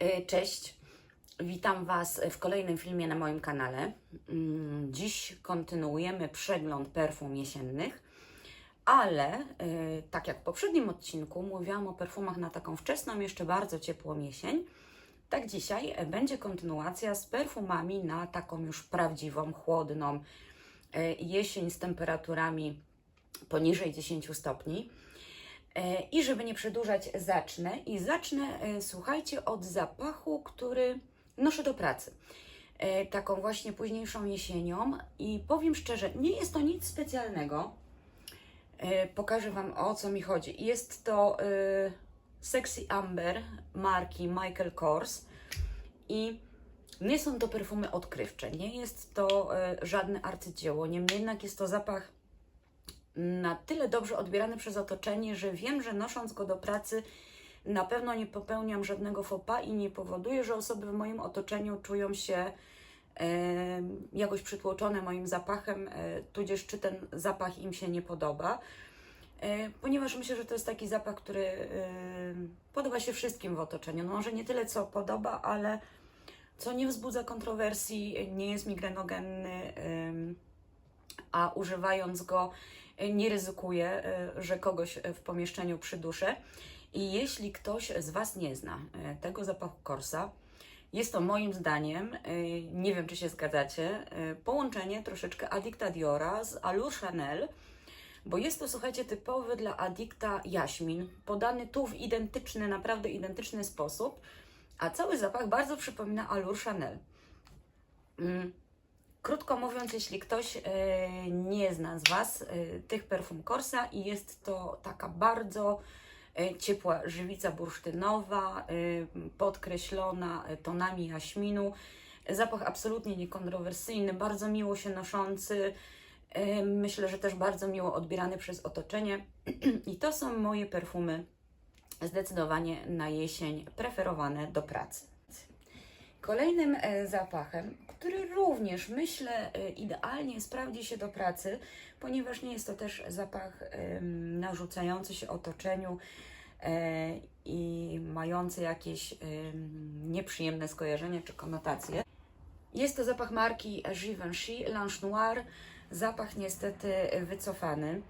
E, Cześć, witam Was w kolejnym filmie na moim kanale. Mm, Dziś kontynuujemy przegląd perfum jesiennych, ale e, tak jak w poprzednim odcinku mówiłam o perfumach na taką wczesną, jeszcze bardzo ciepłą jesień, tak dzisiaj e, będzie kontynuacja z perfumami na taką już prawdziwą, chłodną jesień z temperaturami poniżej 10 stopni. E, I żeby nie przedłużać, zacznę. I zacznę, e, słuchajcie, od zapachu, który noszę do pracy. E, Taką właśnie późniejszą jesienią. I powiem szczerze, nie jest to nic specjalnego. Pokażę Wam o co mi chodzi. Jest to Sexy Amber marki Michael Kors. I nie są to perfumy odkrywcze. Nie jest to żadne arcydzieło. Niemniej jednak jest to zapach na tyle dobrze odbierany przez otoczenie, że wiem, że nosząc go do pracy na pewno nie popełniam żadnego pas i nie powoduje, że osoby w moim otoczeniu czują się jakoś przytłoczone moim zapachem, e, tudzież czy ten zapach im się nie podoba. E, ponieważ myślę, że to jest taki zapach, który e, podoba się wszystkim w otoczeniu. No może nie tyle, co podoba, ale co nie wzbudza kontrowersji, nie jest migrenogenny, a używając go nie ryzykuję, e, że kogoś w pomieszczeniu przyduszę. I jeśli ktoś z Was nie zna e, tego zapachu Corsa, jest to moim zdaniem, nie wiem czy się zgadzacie, połączenie troszeczkę Addicta Diora z Allure Chanel, bo jest to, słuchajcie, typowy dla Addicta jaśmin, podany tu w identyczny, naprawdę identyczny sposób, a cały zapach bardzo przypomina Allure Chanel. Mm. Krótko mówiąc, jeśli ktoś e, nie zna z Was e, tych perfum Corsa i jest to taka bardzo e, ciepła żywica bursztynowa, podkreślona tonami jaśminu, zapach absolutnie niekontrowersyjny, bardzo miło się noszący, myślę, że też bardzo miło odbierany przez otoczenie i to są moje perfumy zdecydowanie na jesień preferowane do pracy. Kolejnym zapachem, który również myślę e, idealnie sprawdzi się do pracy, ponieważ nie jest to też zapach narzucający się otoczeniu e, i mający jakieś em, nieprzyjemne skojarzenia czy konotacje. Jest to zapach marki Givenchy Lange Noir, zapach niestety wycofany.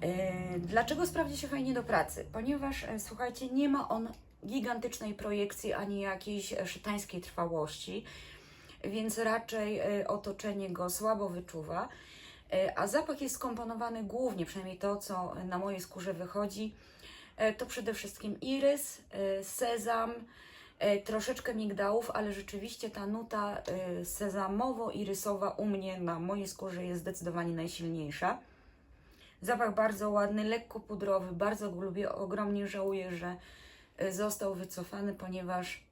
E, Dlaczego sprawdzi się fajnie do pracy? Ponieważ, e, słuchajcie, nie ma on gigantycznej projekcji ani jakiejś szytańskiej trwałości, więc raczej e, otoczenie go słabo wyczuwa. E, A zapach jest skomponowany głównie, przynajmniej to, co na mojej skórze wychodzi, e, to przede wszystkim irys, sezam, troszeczkę migdałów, ale rzeczywiście ta nuta sezamowo-irysowa u mnie na mojej skórze jest zdecydowanie najsilniejsza. Zapach bardzo ładny, lekko pudrowy, bardzo go lubię. Ogromnie żałuję, że został wycofany, ponieważ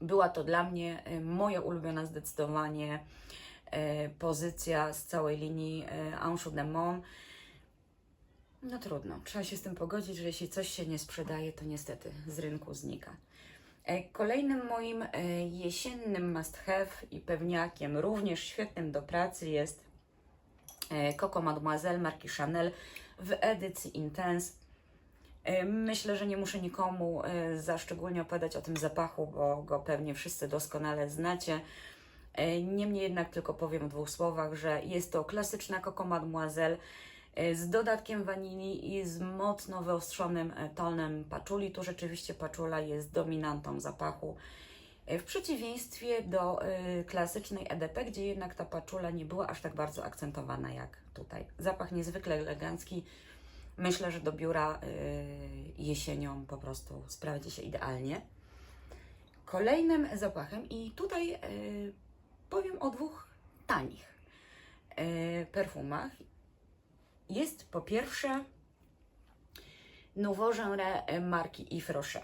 była to dla mnie e, moja ulubiona zdecydowanie e, pozycja z całej linii e, Anjou de. No trudno, trzeba się z tym pogodzić, że jeśli coś się nie sprzedaje, to niestety z rynku znika. E, Kolejnym moim e, jesiennym must have i pewniakiem, również świetnym do pracy jest e, Coco Mademoiselle marki Chanel w edycji Intense. E, Myślę, że nie muszę nikomu e, za szczególnie opowiadać o tym zapachu, bo go pewnie wszyscy doskonale znacie. E, Niemniej jednak tylko powiem w dwóch słowach, że jest to klasyczna Coco Mademoiselle z dodatkiem wanilii i z mocno wyostrzonym tonem paczuli. Tu rzeczywiście paczula jest dominantą zapachu. W przeciwieństwie do klasycznej EDP, gdzie jednak ta paczula nie była aż tak bardzo akcentowana jak tutaj. Zapach niezwykle elegancki. Myślę, że do biura e, jesienią po prostu sprawdzi się idealnie. Kolejnym zapachem, i tutaj e, powiem o dwóch tanich e, perfumach. Jest po pierwsze Nouveau Genre marki Yves Rocher.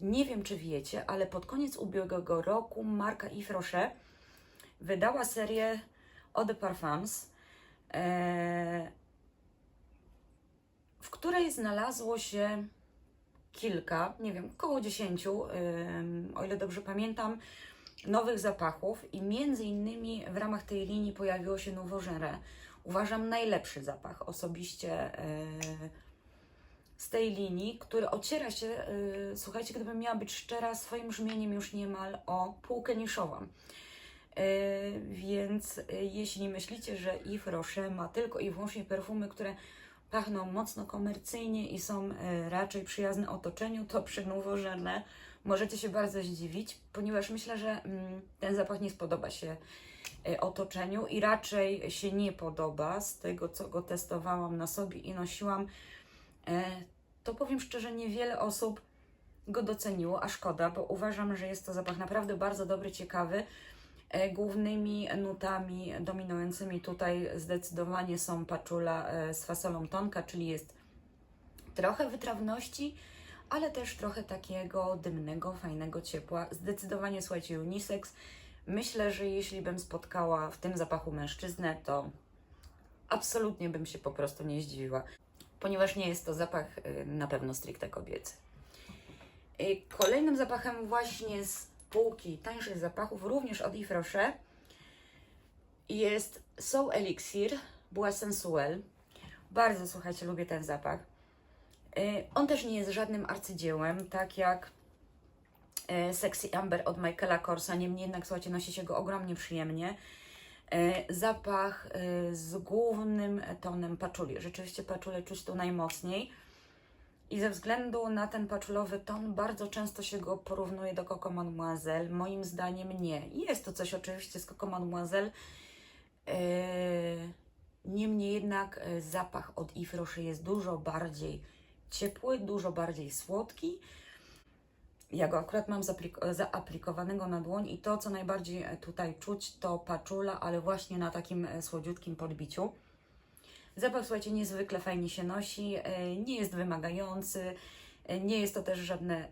Nie wiem, czy wiecie, ale pod koniec ubiegłego roku marka Yves Rocher wydała serię Eau de Parfums, e, w której znalazło się kilka, nie wiem, około dziesięciu, o ile dobrze pamiętam, nowych zapachów i między innymi w ramach tej linii pojawiło się Genre. Uważam najlepszy zapach osobiście e, z tej linii, który ociera się, yy, słuchajcie, gdybym miała być szczera, swoim brzmieniem już niemal o półkę niszową. Yy, więc jeśli myślicie, że Yves Rocher ma tylko i wyłącznie perfumy, które pachną mocno komercyjnie i są yy, raczej przyjazne otoczeniu, to przy Nouveau możecie się bardzo zdziwić, ponieważ myślę, że mm, ten zapach nie spodoba się y, otoczeniu i raczej się nie podoba z tego, co go testowałam na sobie i nosiłam. E, To powiem szczerze, niewiele osób go doceniło, a szkoda, bo uważam, że jest to zapach naprawdę bardzo dobry, ciekawy. E, Głównymi nutami dominującymi tutaj zdecydowanie są paczula e, z fasolą tonka, czyli jest trochę wytrawności, ale też trochę takiego dymnego, fajnego ciepła. Zdecydowanie, słuchajcie, unisex. Myślę, że jeśli bym spotkała w tym zapachu mężczyznę, to absolutnie bym się po prostu nie zdziwiła, ponieważ nie jest to zapach y, na pewno stricte kobiecy. Y, Kolejnym zapachem właśnie z półki tańszych zapachów, również od Yves Rocher, jest Soul Elixir Bois Sensuel. Bardzo, słuchajcie, lubię ten zapach. Y, On też nie jest żadnym arcydziełem, tak jak y, Sexy Amber od Michaela Korsa, niemniej jednak, słuchajcie, nosi się go ogromnie przyjemnie. Y, Zapach z głównym tonem paczuli. Rzeczywiście paczulę czuć tu najmocniej. I ze względu na ten paczulowy ton, bardzo często się go porównuje do Coco Mademoiselle. Moim zdaniem nie. Jest to coś oczywiście z Coco Mademoiselle. Yy, Niemniej jednak e, zapach od Yves Rocher jest dużo bardziej ciepły, dużo bardziej słodki. Ja go akurat mam zaapliko- zaaplikowanego na dłoń i to, co najbardziej e, tutaj czuć, to paczula, ale właśnie na takim e, słodziutkim podbiciu. Zapach, słuchajcie, niezwykle fajnie się nosi, e, nie jest wymagający, e, nie jest to też żadne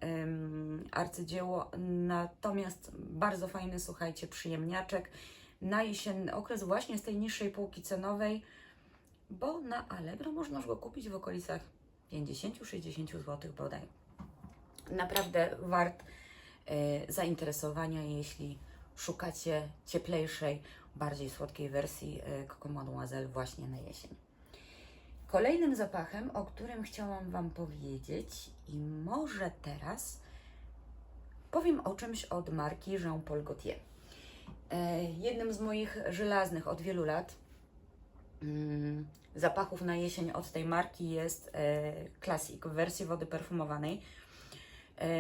arcydzieło, natomiast bardzo fajny, słuchajcie, przyjemniaczek na jesienny okres właśnie z tej niższej półki cenowej, bo na Allegro można go kupić w okolicach 50-60 zł bodaj. Naprawdę wart e, zainteresowania, jeśli szukacie cieplejszej, bardziej słodkiej wersji Coco Mademoiselle właśnie na jesień. Kolejnym zapachem, o którym chciałam Wam powiedzieć i może teraz powiem o czymś od marki Jean Paul Gaultier. E, Jednym z moich żelaznych od wielu lat mm, zapachów na jesień od tej marki jest e, Classic w wersji wody perfumowanej.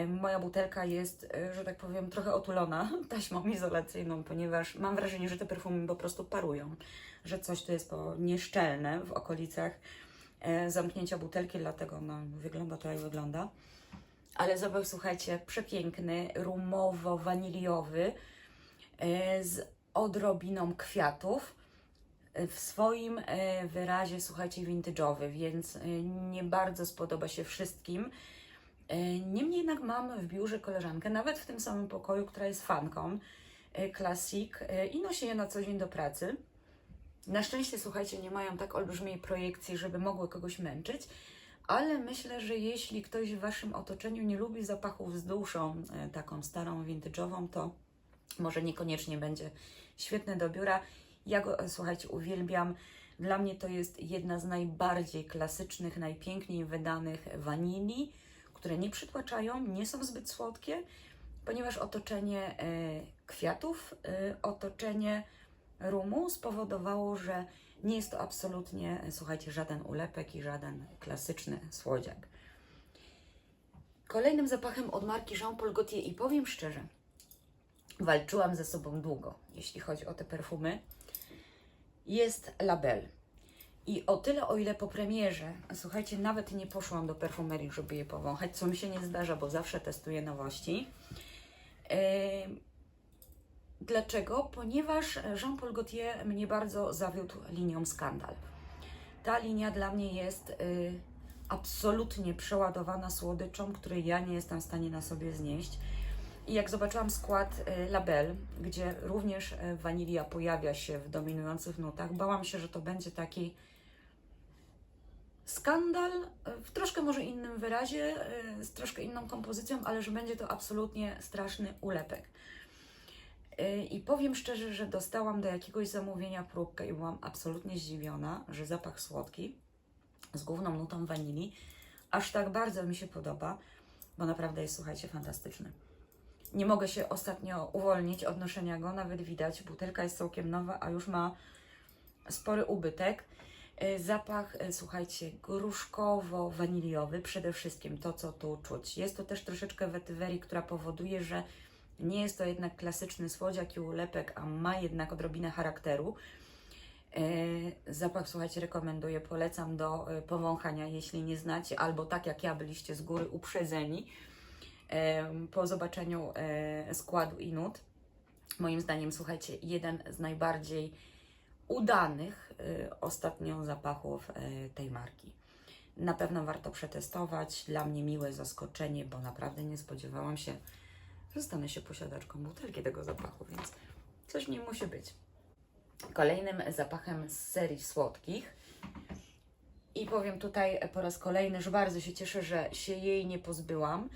Moja butelka jest, e, że tak powiem, trochę otulona taśmą izolacyjną, ponieważ mam wrażenie, że te perfumy po prostu parują, że coś tu jest po nieszczelne w okolicach e, zamknięcia butelki, dlatego no, wygląda to jak wygląda. Ale zapach, słuchajcie, przepiękny, rumowo-waniliowy, e, z odrobiną kwiatów w swoim wyrazie, słuchajcie, vintage'owy, więc nie bardzo spodoba się wszystkim. E, Niemniej jednak mam w biurze koleżankę, nawet w tym samym pokoju, która jest fanką e, Classic e, i nosi je na co dzień do pracy. Na szczęście, słuchajcie, nie mają tak olbrzymiej projekcji, żeby mogły kogoś męczyć, ale myślę, że jeśli ktoś w Waszym otoczeniu nie lubi zapachów z duszą, e, taką starą, vintage'ową, to może niekoniecznie będzie świetny do biura. Ja go, e, słuchajcie, uwielbiam. Dla mnie to jest jedna z najbardziej klasycznych, najpiękniej wydanych wanilii, które nie przytłaczają, nie są zbyt słodkie, ponieważ otoczenie e, kwiatów, e, otoczenie rumu spowodowało, że nie jest to absolutnie, słuchajcie, żaden ulepek i żaden klasyczny słodziak. Kolejnym zapachem od marki Jean Paul Gaultier i powiem szczerze, walczyłam ze sobą długo, jeśli chodzi o te perfumy, jest Label. I o tyle, o ile po premierze, słuchajcie, nawet nie poszłam do perfumerii, żeby je powąchać, co mi się nie zdarza, bo zawsze testuję nowości. Dlaczego? Ponieważ Jean-Paul Gaultier mnie bardzo zawiódł linią Skandal. Ta linia dla mnie jest y, absolutnie przeładowana słodyczą, której ja nie jestem w stanie na sobie znieść. I jak zobaczyłam skład y, Label, gdzie również y, wanilia pojawia się w dominujących nutach, bałam się, że to będzie taki skandal y, w troszkę może innym wyrazie, y, z troszkę inną kompozycją, ale że będzie to absolutnie straszny ulepek. Y, I powiem szczerze, że dostałam do jakiegoś zamówienia próbkę i byłam absolutnie zdziwiona, że zapach słodki z główną nutą wanilii aż tak bardzo mi się podoba, bo naprawdę jest, słuchajcie, fantastyczny. Nie mogę się ostatnio uwolnić od noszenia go, nawet widać, butelka jest całkiem nowa, a już ma spory ubytek. E, Zapach, e, słuchajcie, gruszkowo-waniliowy, przede wszystkim to, co tu czuć. Jest to też troszeczkę wetywerii, która powoduje, że nie jest to jednak klasyczny słodziak i ulepek, a ma jednak odrobinę charakteru. E, Zapach, słuchajcie, rekomenduję, polecam do powąchania, jeśli nie znacie, albo tak jak ja byliście z góry uprzedzeni po zobaczeniu składu i nut. Moim zdaniem, słuchajcie, jeden z najbardziej udanych e, ostatnio zapachów e, tej marki. Na pewno warto przetestować. Dla mnie miłe zaskoczenie, bo naprawdę nie spodziewałam się, że stanę się posiadaczką butelki tego zapachu, więc coś nie musi być kolejnym zapachem z serii słodkich. I powiem tutaj po raz kolejny, że bardzo się cieszę, że się jej nie pozbyłam,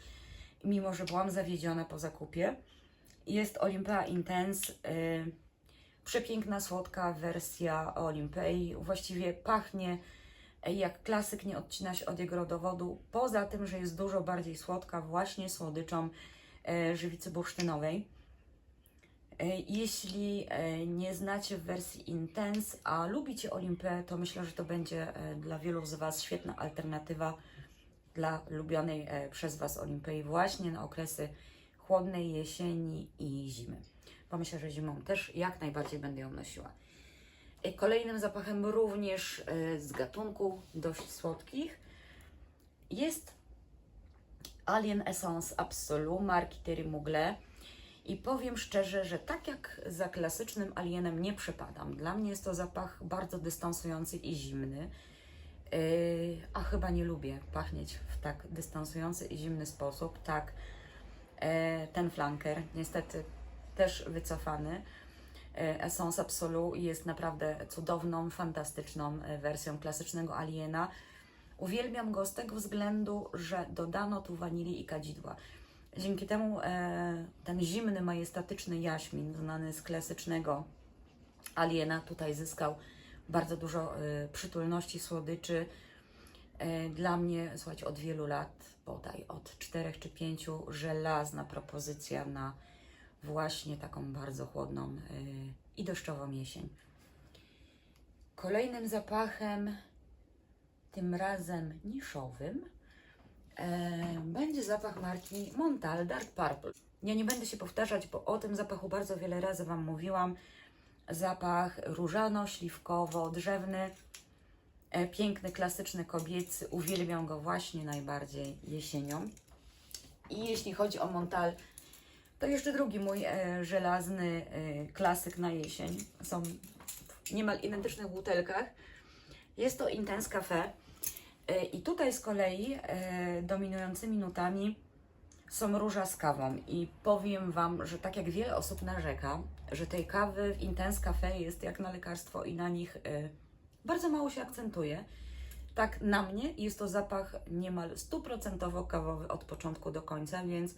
mimo że byłam zawiedziona po zakupie. Jest Olympia Intense. y, przepiękna, słodka wersja Olympei. Właściwie pachnie jak klasyk, nie odcina się od jego rodowodu. Poza tym, że jest dużo bardziej słodka, właśnie słodyczą y, żywicy bursztynowej. E, Jeśli e, nie znacie wersji Intense, a lubicie Olympę, to myślę, że to będzie e, dla wielu z Was świetna alternatywa dla lubionej e, przez Was Olympei właśnie na okresy chłodnej jesieni i zimy. Bo myślę, że zimą też jak najbardziej będę ją nosiła. E, Kolejnym zapachem również e, z gatunku dość słodkich jest Alien Essence Absolu marki Terry Mugle. I powiem szczerze, że tak jak za klasycznym alienem nie przepadam. Dla mnie jest to zapach bardzo dystansujący i zimny. Yy, a chyba nie lubię pachnieć w tak dystansujący i zimny sposób. Tak, e, ten flanker, niestety też wycofany. E, Essence Absolu jest naprawdę cudowną, fantastyczną e, wersją klasycznego aliena. Uwielbiam go z tego względu, że dodano tu wanilii i kadzidła. Dzięki temu e, ten zimny, majestatyczny jaśmin, znany z klasycznego aliena, tutaj zyskał bardzo dużo e, przytulności, słodyczy. E, dla mnie, słuchajcie, od wielu lat, bodaj od czterech czy pięciu, żelazna propozycja na właśnie taką bardzo chłodną e, i deszczową jesień. Kolejnym zapachem, tym razem niszowym, e, będzie zapach marki Montal Dark Purple. Ja nie będę się powtarzać, bo o tym zapachu bardzo wiele razy Wam mówiłam. Zapach różano-śliwkowo-drzewny, e, piękny, klasyczny, kobiecy. Uwielbiam go właśnie najbardziej jesienią. I jeśli chodzi o Montal, to jeszcze drugi mój e, żelazny e, klasyk na jesień. Są w niemal identycznych butelkach. Jest to Intense Cafe. E, I tutaj z kolei e, dominującymi nutami są róża z kawą. I powiem Wam, że tak jak wiele osób narzeka, że tej kawy w Intense Cafe jest jak na lekarstwo i na nich e, bardzo mało się akcentuje. Tak na mnie jest to zapach niemal stuprocentowo kawowy od początku do końca, więc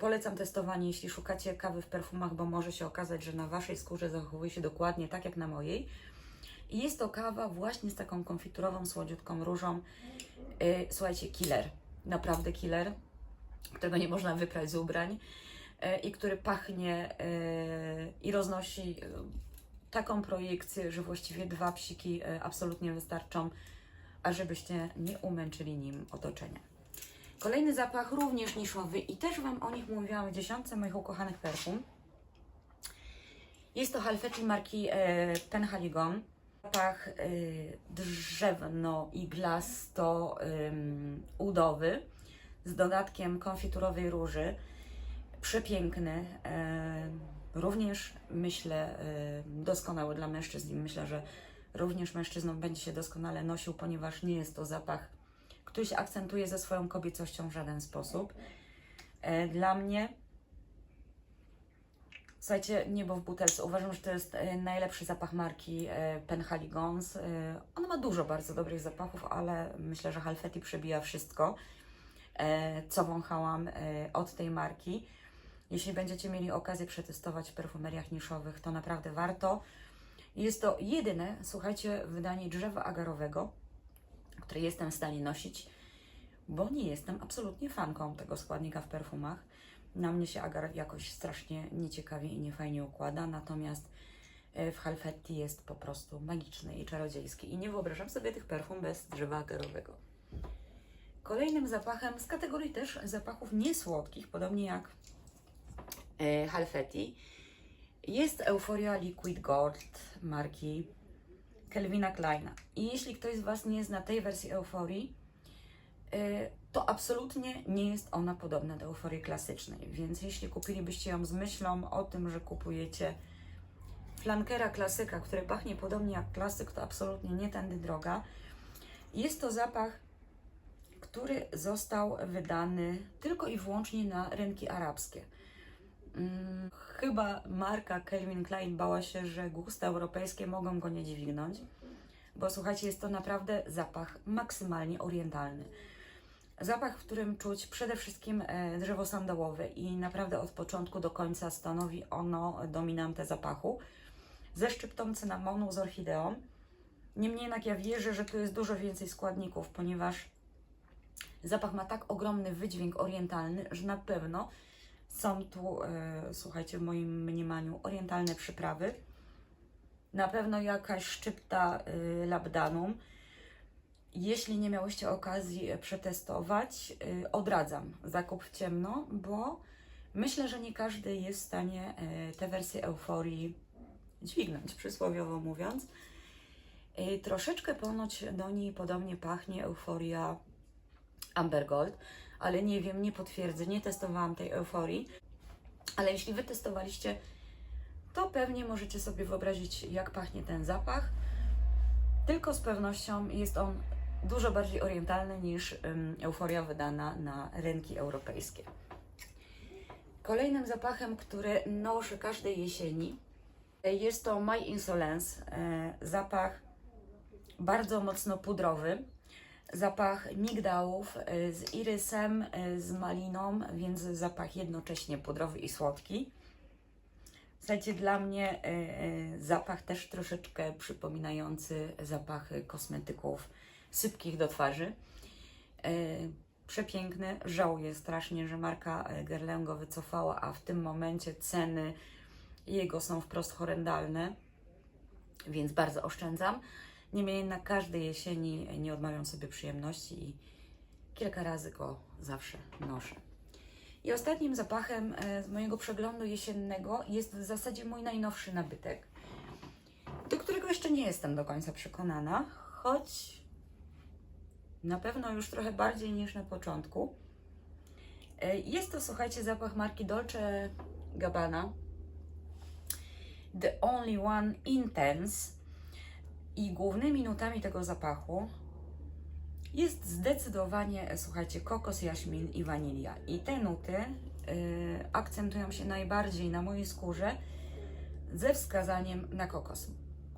polecam testowanie, jeśli szukacie kawy w perfumach, bo może się okazać, że na Waszej skórze zachowuje się dokładnie tak jak na mojej. I jest to kawa właśnie z taką konfiturową, słodziutką różą. Yy, słuchajcie, killer. Naprawdę killer, którego nie można wyprać z ubrań yy, i który pachnie i roznosi taką projekcję, że właściwie dwa psiki absolutnie wystarczą, ażebyście nie umęczyli nim otoczenia. Kolejny zapach, również niszowy i też Wam o nich mówiłam w dziesiątce moich ukochanych perfum. Jest to Halfeti marki e, Penhaligon. Zapach e, drzewno-iglasto-udowy z dodatkiem konfiturowej róży. Przepiękny. E, również myślę e, doskonały dla mężczyzn. i Myślę, że również mężczyznom będzie się doskonale nosił, ponieważ nie jest to zapach, który się akcentuje ze swoją kobiecością w żaden sposób. E, Dla mnie Słuchajcie, niebo w butelce. Uważam, że to jest e, najlepszy zapach marki e, Penhaligons. On ma dużo bardzo dobrych zapachów, ale myślę, że Halfeti przebija wszystko, co wąchałam od tej marki. Jeśli będziecie mieli okazję przetestować w perfumeriach niszowych, to naprawdę warto. Jest to jedyne, słuchajcie, wydanie drzewa agarowego, które jestem w stanie nosić. bo nie jestem absolutnie fanką tego składnika w perfumach. Na mnie się agar jakoś strasznie nieciekawie i niefajnie układa, natomiast e, w Halfetti jest po prostu magiczny i czarodziejski i nie wyobrażam sobie tych perfum bez drzewa agarowego. Kolejnym zapachem z kategorii też zapachów niesłodkich, podobnie jak e, Halfetti, jest Euphoria Liquid Gold marki Kelvina Kleina. I jeśli ktoś z Was nie zna tej wersji euforii, y, to absolutnie nie jest ona podobna do euforii klasycznej. Więc jeśli kupilibyście ją z myślą o tym, że kupujecie flankera klasyka, który pachnie podobnie jak klasyk, to absolutnie nie tędy droga. Jest to zapach, który został wydany tylko i wyłącznie na rynki arabskie. Mm, Chyba marka Calvin Klein bała się, że gusta europejskie mogą go nie dźwignąć, bo słuchajcie, jest to naprawdę zapach maksymalnie orientalny. Zapach, w którym czuć przede wszystkim e, drzewo sandałowe i naprawdę od początku do końca stanowi ono dominantę zapachu ze szczyptą cynamonu z orchideą. Niemniej jednak ja wierzę, że tu jest dużo więcej składników, ponieważ zapach ma tak ogromny wydźwięk orientalny, że na pewno są tu, e, słuchajcie, w moim mniemaniu orientalne przyprawy. Na pewno jakaś szczypta e, labdanum. Jeśli nie miałyście okazji e, przetestować, odradzam zakup w ciemno, bo myślę, że nie każdy jest w stanie tę wersję euforii dźwignąć, przysłowiowo mówiąc. Troszeczkę ponoć do niej podobnie pachnie euforia Amber Gold, ale nie wiem, nie potwierdzę, nie testowałam tej euforii. Ale jeśli Wy testowaliście, to pewnie możecie sobie wyobrazić, jak pachnie ten zapach. Tylko z pewnością jest on dużo bardziej orientalny niż euforia wydana na rynki europejskie. Kolejnym zapachem, który noszę każdej jesieni, e, jest to My Insolence. E, Zapach bardzo mocno pudrowy. Zapach migdałów e, z irysem, e, z maliną, więc zapach jednocześnie pudrowy i słodki. Słuchajcie, dla mnie e, zapach też troszeczkę przypominający zapachy kosmetyków sypkich do twarzy. Przepiękny. Żałuję strasznie, że marka Guerlain go wycofała, a w tym momencie ceny jego są wprost horrendalne, więc bardzo oszczędzam. Niemniej jednak każdej jesieni nie odmawiam sobie przyjemności i kilka razy go zawsze noszę. I ostatnim zapachem e, z mojego przeglądu jesiennego jest w zasadzie mój najnowszy nabytek, do którego jeszcze nie jestem do końca przekonana, choć na pewno już trochę bardziej niż na początku. E, Jest to, słuchajcie, zapach marki Dolce Gabbana. The Only One Intense. I głównymi nutami tego zapachu jest zdecydowanie, e, słuchajcie, kokos, jaśmin i wanilia. I te nuty y, akcentują się najbardziej na mojej skórze ze wskazaniem na kokos.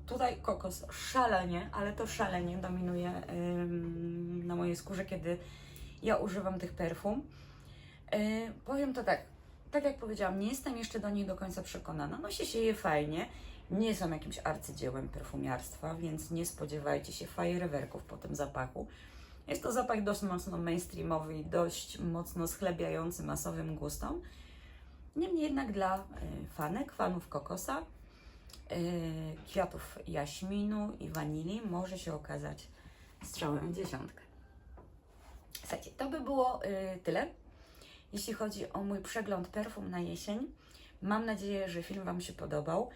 Tutaj kokos szalenie, ale to szalenie dominuje ym, na mojej skórze, kiedy ja używam tych perfum. Y, powiem to tak, tak jak powiedziałam, nie jestem jeszcze do nich do końca przekonana. Nosi się je fajnie, nie są jakimś arcydziełem perfumiarstwa, więc nie spodziewajcie się fajerwerków po tym zapachu. Jest to zapach dość mocno mainstreamowy i dość mocno schlebiający masowym gustom. Niemniej jednak dla y, fanek, fanów kokosa, y, kwiatów jaśminu i wanilii może się okazać strzałem w dziesiątkę. Słuchajcie, to by było y, tyle, jeśli chodzi o mój przegląd perfum na jesień. Mam nadzieję, że film Wam się podobał.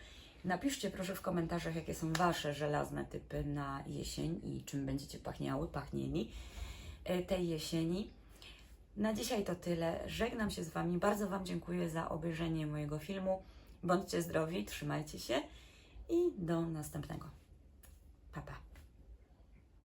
Napiszcie proszę w komentarzach, jakie są Wasze żelazne typy na jesień i czym będziecie pachniały, pachnieni y, tej jesieni. Na dzisiaj to tyle. Żegnam się z Wami. Bardzo Wam dziękuję za obejrzenie mojego filmu. Bądźcie zdrowi, trzymajcie się i do następnego. Pa, pa.